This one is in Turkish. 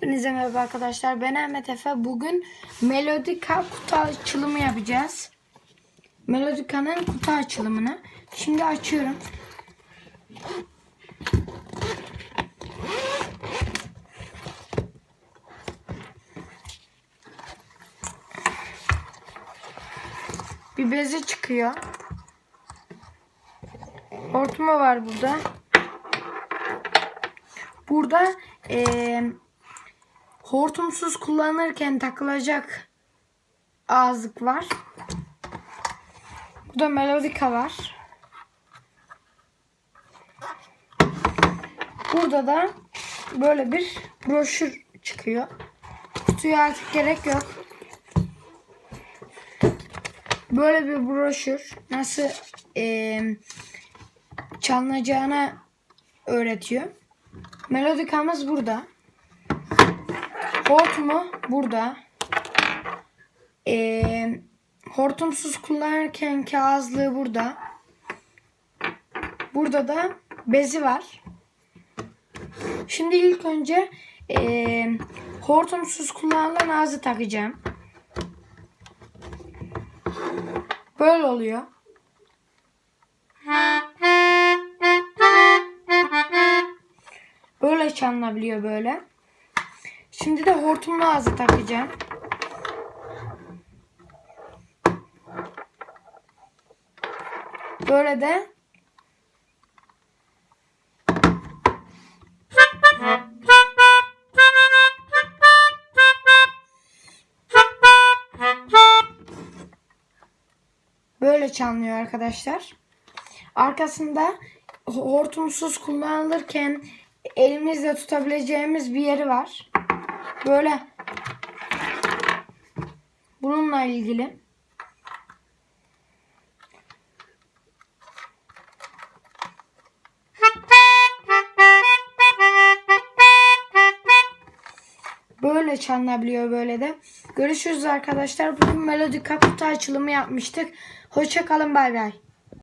Hepinize merhaba arkadaşlar. Ben Ahmet Efe. Bugün Melodika kutu açılımı yapacağız. Melodika'nın kutu açılımını. Şimdi açıyorum. Bir bezi çıkıyor. Hortumu var burada. Burada eee hortumsuz kullanırken takılacak ağızlık var. Burada melodika var. Burada da böyle bir broşür çıkıyor. Kutuya artık gerek yok. Böyle bir broşür nasıl eee çalınacağını öğretiyor. Melodikamız burada. Hortumu burada. Ee, hortumsuz kullanırken ağızlığı burada. Burada da bezi var. Şimdi ilk önce ee, hortumsuz kullanılan ağzı takacağım. Böyle oluyor. Böyle çalınabiliyor böyle. Şimdi de hortumlu ağzı takacağım. Böyle de böyle çalınıyor arkadaşlar. Arkasında hortumsuz kullanılırken elimizle tutabileceğimiz bir yeri var. Böyle bununla ilgili. Böyle çalınabiliyor böyle de. Görüşürüz arkadaşlar. Bugün Melodi Kaputa açılımı yapmıştık. Hoşçakalın bay bay.